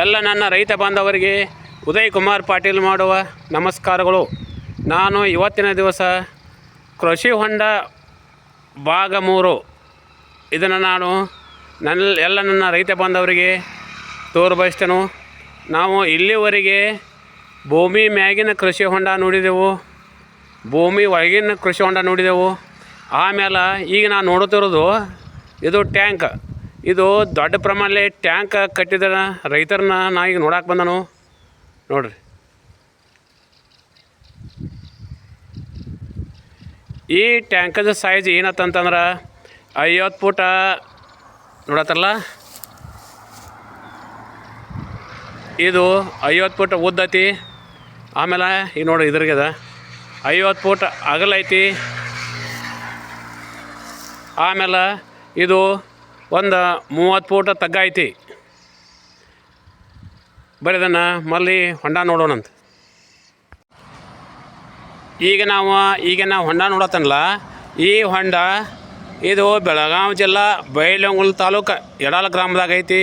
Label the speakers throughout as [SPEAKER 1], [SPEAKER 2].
[SPEAKER 1] ಎಲ್ಲ ನನ್ನ ರೈತ ಬಾಂಧವರಿಗೆ ಉದಯ್ ಕುಮಾರ್ ಪಾಟೀಲ್ ಮಾಡುವ ನಮಸ್ಕಾರಗಳು. ನಾನು ಇವತ್ತಿನ ದಿವಸ ಕೃಷಿ ಹೊಂಡ ಭಾಗ ಮೂರು. ಇದನ್ನು ನಾನು ನನ್ನ ಎಲ್ಲ ನನ್ನ ರೈತ ಬಾಂಧವರಿಗೆ ತೋರ್ಬಯಸ್ತೇನೆ. ನಾವು ಇಲ್ಲಿವರೆಗೆ ಭೂಮಿ ಮ್ಯಾಗಿನ ಕೃಷಿ ಹೊಂಡ ನೋಡಿದೆವು. ಭೂಮಿ ಒಳಗಿನ ಕೃಷಿ ಹೊಂಡ ನೋಡಿದೆವು. ಆಮೇಲೆ ಈಗ ನಾನು ನೋಡುತ್ತಿರೋದು ಇದು ಟ್ಯಾಂಕ್. ಇದು ದೊಡ್ಡ ಪ್ರಮಾಣದಲ್ಲಿ ಟ್ಯಾಂಕ್ ಕಟ್ಟಿದ ರೈತರನ್ನ ನಾ ಈಗ ನೋಡಕ್ಕೆ ಬಂದನು. ನೋಡ್ರಿ. ಈ ಟ್ಯಾಂಕದ ಸೈಜ್ ಏನತ್ತಂತಂದ್ರೆ ಐವತ್ತು ಫೂಟ ನೋಡತ್ತಲ್ಲ? ಇದು ಐವತ್ತು ಫೂಟ್ ಉದ್ದೈತಿ ಆಮೇಲೆ ಈಗ ನೋಡಿ ಇದ್ರಾಗದ ಐವತ್ತು ಫೂಟ್ ಅಗಲ ಐತಿ. ಆಮೇಲೆ ಇದು ಒಂದು ಮೂವತ್ತು ಫೂಟ್ ತಗ್ಗ ಐತಿ. ಬರೀ ಇದನ್ನು ಮಲ್ಲಿ ಹೊಂಡ ನೋಡೋಣಂತ. ಈಗ ನಾವು ಈಗ ನಾವು ಹೊಂಡ ನೋಡತ್ತನಲ್ಲ, ಈ ಹೊಂಡ ಇದು ಬೆಳಗಾವಿ ಜಿಲ್ಲಾ ಬೈಲಂಗುಲ್ ತಾಲೂಕು ಎಡಾಲ ಗ್ರಾಮದಾಗ ಐತಿ.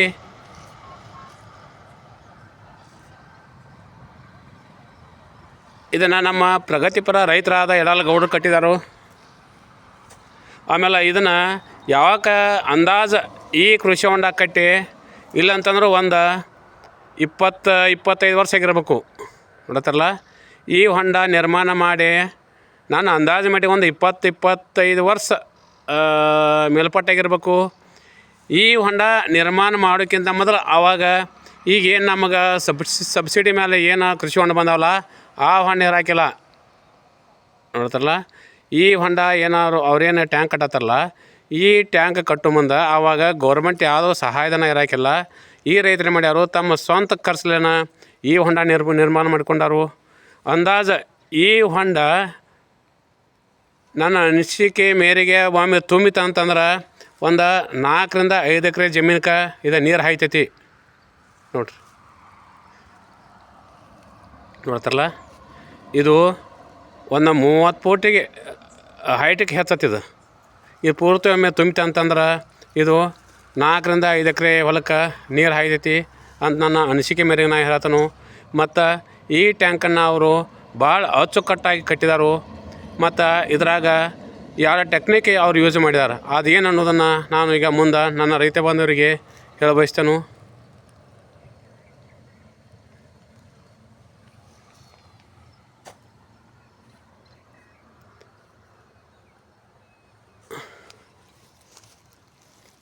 [SPEAKER 1] ಇದನ್ನು ನಮ್ಮ ಪ್ರಗತಿಪರ ರೈತರಾದ ಎಡಾಲ ಗೌಡರು ಕಟ್ಟಿದಾರು. ಆಮೇಲೆ ಇದನ್ನು ಯಾವಾಗ ಅಂದಾಜು ಈ ಕೃಷಿ ಹೊಂಡ ಕಟ್ಟಿ, ಇಲ್ಲಂತಂದ್ರೆ ಒಂದು ಇಪ್ಪತ್ತು, ಇಪ್ಪತ್ತೈದು ವರ್ಷ ಆಗಿರ್ಬೇಕು. ನೋಡತ್ತಲ್ಲ ಈ ಹೊಂಡ ನಿರ್ಮಾಣ ಮಾಡಿ ನಾನು ಅಂದಾಜು ಮಾಡಿ ಒಂದು ಇಪ್ಪತ್ತು, ಇಪ್ಪತ್ತೈದು ವರ್ಷ ಮೇಲ್ಪಟ್ಟಾಗಿರ್ಬೇಕು. ಈ ಹೊಂಡ ನಿರ್ಮಾಣ ಮಾಡೋಕ್ಕಿಂತ ಮೊದಲು ಆವಾಗ ಈಗೇನು ನಮಗೆ ಸಬ್ಸಿ, ಸಬ್ಸಿಡಿ ಮೇಲೆ ಏನು ಕೃಷಿ ಹೊಂಡ ಬಂದಾವಲ್ಲ, ಆ ಹೊಂಡ ಇರಾಕಿಲ್ಲ ನೋಡ್ತಾರಲ್ಲ ಈ ಹೊಂಡ ಏನಾದ್ರು ಅವ್ರೇನು ಟ್ಯಾಂಕ್ ಕಟ್ಟತ್ತಾರಲ್ಲ ಈ ಟ್ಯಾಂಕ್ ಕಟ್ಟು ಮುಂದೆ ಆವಾಗ ಗೌರ್ಮೆಂಟ್ ಯಾವುದೋ ಸಹಾಯಧನ ಇರಾಕಿಲ್ಲ. ಈ ರೈತರು ಮಾಡ್ಯಾರು, ತಮ್ಮ ಸ್ವಂತ ಖರ್ಚಲೇನ ಈ ಹೊಂಡ ನಿರ್ಮ, ನಿರ್ಮಾಣ ಮಾಡ್ಕೊಂಡಾರು. ಅಂದಾಜು ಈ ಹೊಂಡ ನನ್ನ ಅನಿಸಿಕೆ ಮೇರೆಗೆ ಒಮ್ಮೆ ತುಂಬಿತ ಅಂತಂದ್ರೆ ಒಂದು ನಾಲ್ಕರಿಂದ ಐದು ಎಕರೆ ಜಮೀನ್ಗೆ ಇದು ನೀರು ಹಾಯ್ತೈತಿ. ನೋಡ್ರಿ. ನೋಡ್ತಾರಲ್ಲ? ಇದು ಒಂದು ಮೂವತ್ತು ಪೋಟಿಗೆ ಹೈಟಿಗೆ ಹೆಚ್ಚತ್ತಿದು ಇದು ಪೂರ್ತಿ ಒಮ್ಮೆ ತುಂಬಿತು ಅಂತಂದ್ರೆ ಇದು ನಾಲ್ಕರಿಂದ ಐದು ಎಕರೆ ಹೊಲಕ್ಕೆ ನೀರು ಹಾಯ್ದೈತಿ ಅಂತ ನನ್ನ ಅನಿಸಿಕೆ ಮೇರೆಗೆ ನಾ ಹೇಳ್ತಾನು. ಮತ್ತು ಈ ಟ್ಯಾಂಕನ್ನು ಅವರು ಭಾಳ ಅಚ್ಚುಕಟ್ಟಾಗಿ ಕಟ್ಟಿದಾರು. ಮತ್ತು ಇದ್ರಾಗ ಯಾವ ಟೆಕ್ನಿಕ್ ಅವ್ರು ಯೂಸ್ ಮಾಡಿದಾರೆ. ಅದೇನು ಅನ್ನೋದನ್ನು ನಾನು ಈಗ ಮುಂದೆ ನನ್ನ ರೈತ ಬಾಂಧವರಿಗೆ ಹೇಳ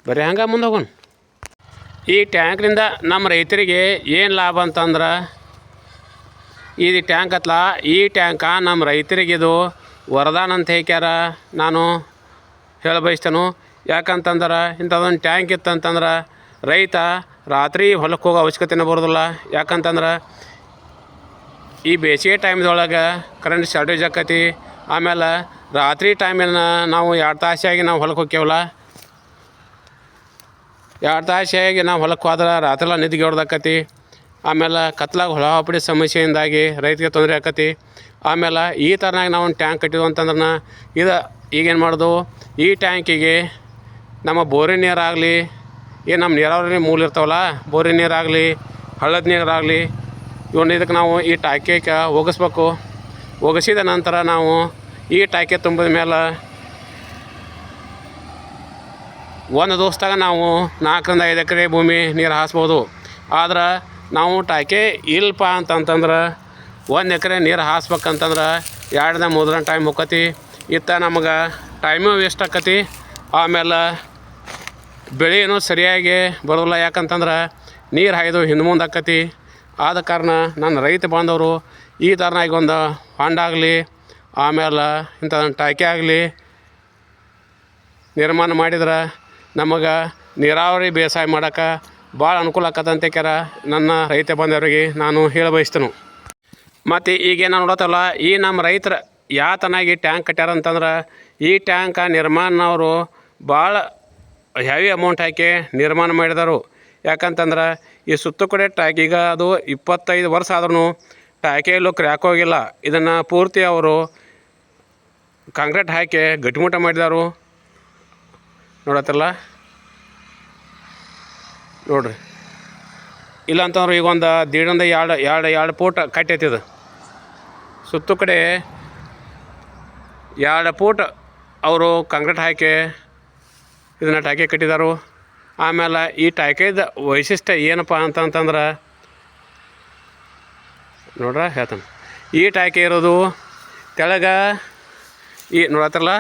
[SPEAKER 1] ಬರೀ ಹಂಗೆ ಮುಂದೆ ಹೋಗೋಣ. ಈ ಟ್ಯಾಂಕ್ನಿಂದ ನಮ್ಮ ರೈತರಿಗೆ ಏನು ಲಾಭ ಅಂತಂದ್ರೆ ಇದು ಟ್ಯಾಂಕ್ ಅತ್ಲ, ಈ ಟ್ಯಾಂಕ ನಮ್ಮ ರೈತರಿಗೆ ಇದು ವರದಾನ ಅಂತ ಹೇಳ್ಯಾರ ನಾನು ಹೇಳ ಬಯಸ್ತೇನು ಯಾಕಂತಂದ್ರೆ ಇಂಥದ್ದೊಂದು ಟ್ಯಾಂಕ್ ಇತ್ತಂತಂದ್ರೆ ರೈತ ರಾತ್ರಿ ಹೊಲಕ್ಕೆ ಹೋಗೋ ಅವಶ್ಯಕತೆನೇ ಬರೋದಿಲ್ಲ. ಯಾಕಂತಂದ್ರೆ ಈ ಬೇಸಿಗೆ ಟೈಮ್ದೊಳಗೆ ಕರೆಂಟ್ ಶಾರ್ಟೇಜ್ ಆಕತಿ. ಆಮೇಲೆ ರಾತ್ರಿ ಟೈಮಿನ ನಾವು ಎರಡು ತಾಸಿಯಾಗಿ ನಾವು ಹೊಲಕ್ಕೆ ಹೋಗ್ತೇವಲ್ಲ ಎರಡು ತಾಸಾಗಿ ನಾವು ಹೊಲಕ್ಕೆ ಹೋದ್ರೆ ರಾತ್ರಿಲ್ಲ ನಿದ್ದೆ ಹೊಡ್ದಾಕತಿ ಆಮೇಲೆ ಕತ್ಲಾಗ ಹೊಳ ಹಾಪಡಿ ಸಮಸ್ಯೆಯಿಂದಾಗಿ ರೈತರಿಗೆ ತೊಂದರೆ ಆಕತಿ. ಆಮೇಲೆ ಈ ಥರನಾಗಿ ನಾವು ಒಂದು ಟ್ಯಾಂಕ್ ಕಟ್ಟಿದ್ವು ಅಂತಂದ್ರೆ ಇದು ಈಗೇನು ಮಾಡೋದು? ಈ ಟ್ಯಾಂಕಿಗೆ ನಮ್ಮ ಬೋರಿನ ನೀರಾಗಲಿ, ಏನು ನಮ್ಮ ನೀರಾವರಿ ಮೂಲ ಇರ್ತಾವಲ್ಲ, ಬೋರಿನ ನೀರಾಗಲಿ, ಹಳ್ಳದ ನೀರಾಗಲಿ ಇವನ್ನ ಇದಕ್ಕೆ ನಾವು ಈ ಟಾಕಿಗೆ ಒಗಸ್ಬೇಕು ಒಗಸಿದ ನಂತರ ನಾವು ಈ ಟಾಕಿ ತುಂಬಿದ ಮೇಲೆ ಒಂದು ದಿವಸದಾಗ ನಾವು ನಾಲ್ಕರಿಂದ ಐದು ಎಕರೆ ಭೂಮಿ ನೀರು ಹಾಸ್ಬೋದು. ಆದ್ರೆ ನಾವು ಟಾಕೆ ಇಲ್ಲಪ್ಪ ಅಂತಂತಂದ್ರೆ ಒಂದು ಎಕರೆ ನೀರು ಹಾಸ್ಬೇಕಂತಂದ್ರೆ ಎರಡನೇ ಮೂರನೇ ಟೈಮ್ ಹೋಕತಿ ಇತ್ತ ನಮಗೆ ಟೈಮು ವೇಸ್ಟ್ ಆಕತಿ. ಆಮೇಲೆ ಬೆಳೆಯೂ ಸರಿಯಾಗಿ ಬರೋಲ್ಲ ಯಾಕಂತಂದ್ರೆ ನೀರು ಹಾಯ್ದು ಹಿಂದೆ ಮುಂದೆ ಆಕತಿ. ಆದ ಕಾರಣ ನನ್ನ ರೈತ ಬಾಂಧವರು ಈ ಥರನಾಗಿ ಒಂದು ಹೊಂಡ ಆಗಲಿ, ಆಮೇಲೆ ಇಂಥ ಟಾಕಿ ಆಗಲಿ ನಿರ್ಮಾಣ ಮಾಡಿದ್ರೆ ನಮಗೆ ನೀರಾವರಿ ಬೇಸಾಯ ಮಾಡೋಕೆ ಭಾಳ ಅನುಕೂಲ ಆಕತ್ತಂತ ಕ್ಯಾರ ನನ್ನ ರೈತ ಬಂದವರಿಗೆ ನಾನು ಹೇಳ ಬಯಸ್ತೇನೆ ಮತ್ತು ಈಗೇನು ನೋಡತ್ತಲ್ಲ, ಈ ನಮ್ಮ ರೈತರ ಯಾತನಾಗಿ ಟ್ಯಾಂಕ್ ಕಟ್ಟ್ಯಾರ ಅಂತಂದ್ರೆ ಈ ಟ್ಯಾಂಕ ನಿರ್ಮಾಣನವರು ಭಾಳ ಹೆವಿ ಅಮೌಂಟ್ ಹಾಕಿ ನಿರ್ಮಾಣ ಮಾಡಿದರು. ಯಾಕಂತಂದ್ರೆ ಈ ಸುತ್ತ ಕಡೆ ಟ್ಯಾಂಕ್ ಈಗ ಅದು ಇಪ್ಪತ್ತೈದು ವರ್ಷ ಆದ್ರೂ ಟ್ಯಾಂಕೆ ಎಲ್ಲೂ ಕ್ರ್ಯಾಕ್ ಹೋಗಿಲ್ಲ. ಇದನ್ನು ಪೂರ್ತಿ ಅವರು ಕಾಂಕ್ರೀಟ್ ಹಾಕಿ ಗಟ್ಟಿಮುಟ್ಟ ಮಾಡಿದಾರು. ನೋಡತ್ತಲ್ಲ ನೋಡ್ರಿ. ಇಲ್ಲ ಅಂತಂದ್ರೆ ಈಗ ಒಂದು ದೀಡಂದ ಎರಡು ಎರಡು ಎರಡು ಫೂಟ್ ಕಟ್ಟೈತಿ ಇದು. ಸುತ್ತು ಕಡೆ ಎರಡು ಫೂಟ್ ಅವರು ಕಾಂಕ್ರೀಟ್ ಹಾಕಿ ಇದನ್ನ ಟಾಕೆ ಕಟ್ಟಿದಾರು. ಆಮೇಲೆ ಈ ಟಾಕೆದ ವೈಶಿಷ್ಟ್ಯ ಏನಪ್ಪ ಅಂತಂತಂದ್ರೆ ನೋಡ್ರ ಹೇಳ್ತಾನೆ. ಈ ಟಾಕೆ ಇರೋದು ತೆಳಗ ಈ ನೋಡತ್ತಲ್ಲ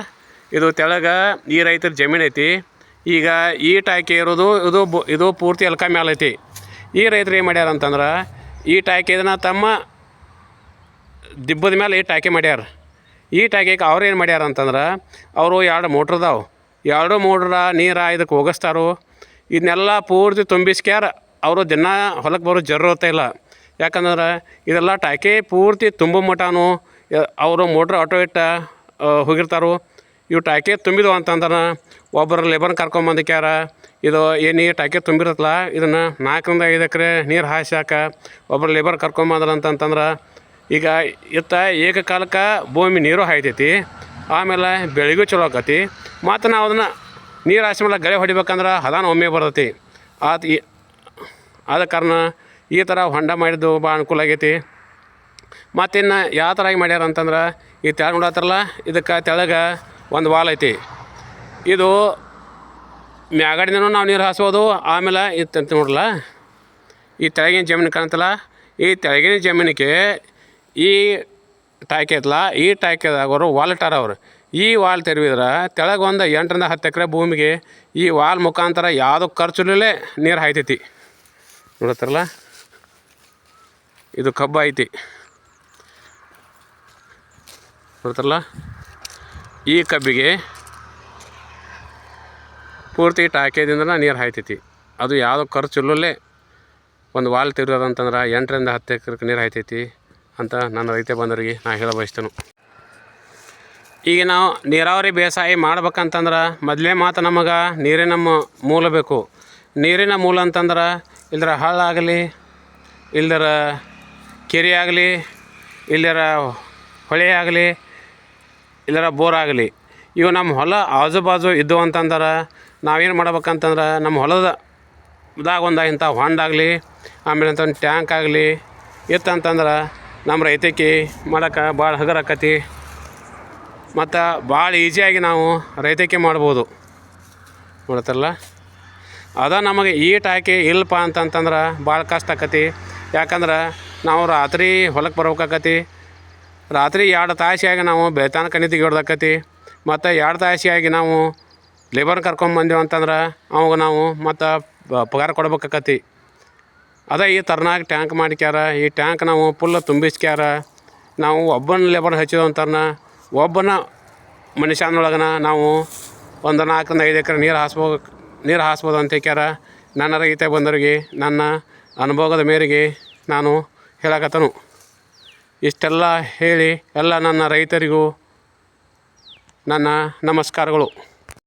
[SPEAKER 1] ಇದು ತೆಳಗೆ ಈ ರೈತರ ಜಮೀನು ಐತಿ. ಈಗ ಈಟ್ ಹಾಕಿ ಇರೋದು ಇದು ಬು, ಇದು ಪೂರ್ತಿ ಎಲ್ಕ ಮ್ಯಾಲ ಐತಿ. ಈ ರೈತರು ಏನು ಮಾಡ್ಯಾರ ಅಂತಂದ್ರೆ ಈಟ್ ಹಾಕಿದನ್ನ ತಮ್ಮ ದಿಬ್ಬದ ಮೇಲೆ ಈಟ್ ಹಾಕಿ ಮಾಡ್ಯಾರ. ಈಟ್ ಹಾಕಿಕ್ಕೆ ಅವ್ರು ಏನು ಮಾಡ್ಯಾರ ಅಂತಂದ್ರೆ ಅವರು ಎರಡು ಮೋಟ್ರ್ ಮೋಟ್ರದಾವೆ ಎರಡು ಮೋಟ್ರ ನೀರ ಇದಕ್ಕೆ ಹೋಗಿಸ್ತಾರೋ ಇದನ್ನೆಲ್ಲ ಪೂರ್ತಿ ತುಂಬಿಸ್ಕ್ಯಾರ ಅವರು ದಿನ ಹೊಲಕ್ಕೆ ಬರೋ ಜರೂರತ್ತೆ ಇಲ್ಲ. ಯಾಕಂದ್ರೆ ಇದೆಲ್ಲ ಟಾಕೆ ಪೂರ್ತಿ ತುಂಬ ಮಟಾನು ಅವರು ಮೋಟ್ರ್ ಆಟೋ ಇಟ್ಟ ಹೋಗಿರ್ತಾರೋ ಇವು ಟಾಕಿ ತುಂಬಿದ್ವು ಅಂತಂದ್ರೆ ಒಬ್ಬರು ಲೇಬರ್ನ ಕರ್ಕೊಂಬಂದಿಕ್ಯಾರ ಇದು ಏನು ಈ ಟಾಕಿ ತುಂಬಿರುತ್ತಲ್ಲ ಇದನ್ನು ನಾಲ್ಕರಿಂದ ಐದು ಎಕರೆ ನೀರು ಹಾಯ್ಸಾಕ ಒಬ್ಬರು ಲೇಬರ್ ಕರ್ಕೊಂಬಂದ್ರ ಅಂತಂತಂದ್ರೆ, ಈಗ ಇತ್ತ ಏಕಕಾಲಕ್ಕೆ ಭೂಮಿ ನೀರು ಹಾಯ್ತೈತಿ, ಆಮೇಲೆ ಬೆಳೆಗೂ ಚಲೋ ಆಕತಿ, ಮತ್ತು ನಾವು ಅದನ್ನು ನೀರು ಹಾಸಿದ ಮೇಲೆ ಗಳೆ ಹೊಡಿಬೇಕಂದ್ರೆ ಹದಾನ ಒಮ್ಮೆ ಬರ್ತೈತಿ ಆತ ಆದ ಕಾರಣ ಈ ಥರ ಹೊಂಡ ಮಾಡಿದ್ದು ಭಾಳ ಅನುಕೂಲ ಆಗೈತಿ. ಮತ್ತಿನ್ನು ಯಾವ ಥರ ಆಗಿ ಮಾಡ್ಯಾರ ಅಂತಂದ್ರೆ, ಈ ತೆಳ ನೋಡತ್ತಾರಲ್ಲ ಇದಕ್ಕೆ ತೆಳಗೆ ಒಂದು ವಾಲ್ ಐತಿ. ಇದು ಮ್ಯಾಗಡಿನೂ ನಾವು ನೀರು ಹಾಸ್ಬೋದು, ಆಮೇಲೆ ಇತ್ತಂತ ನೋಡಲ್ಲ ಈ ತೆಳಗಿನ ಜಮೀನು ಕಾಣ್ತಲ್ಲ ಈ ತೆಳಗಿನ ಜಮೀನಿಗೆ ಈ ಟಾಕಿ ಐತಲ್ಲ, ಈ ಟಾಕಿದಾಗ ಅವರು ವಾಲ್ ಇಟ್ಟಾರ ಅವರು. ಈ ವಾಲ್ ತೆರವಿದ್ರೆ ತೆಳಗೆ ಒಂದು ಎಂಟರಿಂದ ಹತ್ತು ಎಕರೆ ಭೂಮಿಗೆ ಈ ವಾಲ್ ಮುಖಾಂತರ ಯಾವುದೋ ಖರ್ಚುಲೇ ನೀರು ಹಾಯ್ತೈತಿ. ನೋಡತ್ತಾರಲ್ಲ? ಇದು ಕಬ್ಬು ಐತಿ. ನೋಡ್ತಾರಲ್ಲ? ಈ ಕಬ್ಬಿಗೆ ಪೂರ್ತಿ ಟಾಕೇದಿಂದ ನೀರು ಹಾಯ್ತೈತಿ. ಅದು ಯಾವುದೋ ಖರ್ಚುಲ್ಲೇ ಒಂದು ವಾಲ್ ತಿರುಗೋದಂತಂದ್ರೆ ಎಂಟರಿಂದ ಹತ್ತು ಎಕರೆಗೆ ನೀರು ಹಾಯ್ತೈತಿ ಅಂತ ನನ್ನ ರೈತ ಬಂದವರಿಗೆ ನಾ ಹೇಳ ಬಯಸ್ತೇನೆ. ಈಗ ನಾವು ನೀರಾವರಿ ಬೇಸಾಯ ಮಾಡ್ಬೇಕಂತಂದ್ರೆ ಮೊದಲೇ ಮಾತು ನಮಗೆ ನೀರಿನ ಮೂಲ ಬೇಕು. ನೀರಿನ ಮೂಲ ಅಂತಂದ್ರೆ ಇಲ್ದರ ಹಳ್ಳಾಗಲಿ ಇಲ್ದರ ಕೆರೆ ಆಗಲಿ, ಇಲ್ದರ ಹೊಳೆ ಆಗಲಿ ಇಲ್ಲರ ಬೋರ್ ಆಗಲಿ. ಇವು ನಮ್ಮ ಹೊಲ ಆಜು ಬಾಜು ಇದ್ದು ಅಂತಂದ್ರೆ, ನಾವೇನು ಮಾಡ್ಬೇಕಂತಂದ್ರೆ ನಮ್ಮ ಹೊಲದ ದಾಗ ಒಂದು ಇಂಥ ಹೊಂಡಾಗಲಿ ಆಮೇಲೆ ಅಂತ ಒಂದು ಟ್ಯಾಂಕ್ ಆಗಲಿ ಇತ್ತಂತಂದ್ರೆ ನಮ್ಮ ರೈತಕ್ಕೆ ಮಾಡೋಕೆ ಭಾಳ ಹಗರ ಆಕತಿ. ಮತ್ತು ಭಾಳ ಈಸಿಯಾಗಿ ನಾವು ರೈತಕ್ಕೆ ಮಾಡ್ಬೋದು. ನೋಡ್ತಾರಲ್ಲ ಅದ ನಮಗೆ ಈಟ್ ಹಾಕಿ ಇಲ್ಲಪ್ಪ ಅಂತಂತಂದ್ರೆ ಭಾಳ ಕಷ್ಟ ಆಕತಿ. ಯಾಕಂದ್ರೆ ನಾವು ರಾತ್ರಿ ಹೊಲಕ್ಕೆ ಬರ್ಬೇಕಾಕತಿ. ರಾತ್ರಿ ಎರಡು ತಾಸಿಯಾಗಿ ನಾವು ಬೆಳ್ತಾನ ಕಣ್ಣಿ ಹೊಡ್ದಕ್ಕತಿ ಮತ್ತು ಎರಡು ತಾಸಿಯಾಗಿ ನಾವು ಲೇಬರ್ ಕರ್ಕೊಂಬಂದೇವು ಅಂತಂದ್ರೆ ಅವಾಗ ನಾವು ಮತ್ತು ಪಗಾರ ಕೊಡ್ಬೇಕಾಕತಿ ಅದ ಈ ಥರನಾಗಿ ಟ್ಯಾಂಕ್ ಮಾಡ್ಕ್ಯಾರ, ಈ ಟ್ಯಾಂಕ್ ನಾವು ಫುಲ್ ತುಂಬಿಸ್ಕ್ಯಾರ. ನಾವು ಒಬ್ಬನ ಲೇಬರ್ ಹಚ್ಚಿದ ಅಂತಾರನ ಒಬ್ಬನ ಮನುಷ್ಯನೊಳಗನ ನಾವು ಒಂದು ನಾಲ್ಕರಿಂದ ಐದು ಎಕರೆ ನೀರು ಹಾಸ್ಬೋ ನೀರು ಹಾಸ್ಬೋದು ಅಂತ ಹೇಳ್ಯಾರ ನನ್ನ ರೈತ ಬಂದವ್ರಿಗೆ, ನನ್ನ ಅನುಭವದ ಮೇರೆಗೆ ನಾನು ಹೇಳಕತ್ತನು. ಇಷ್ಟೆಲ್ಲ ಹೇಳಿ ಎಲ್ಲ ನನ್ನ ರೈತರಿಗೂ ನನ್ನ ನಮಸ್ಕಾರಗಳು.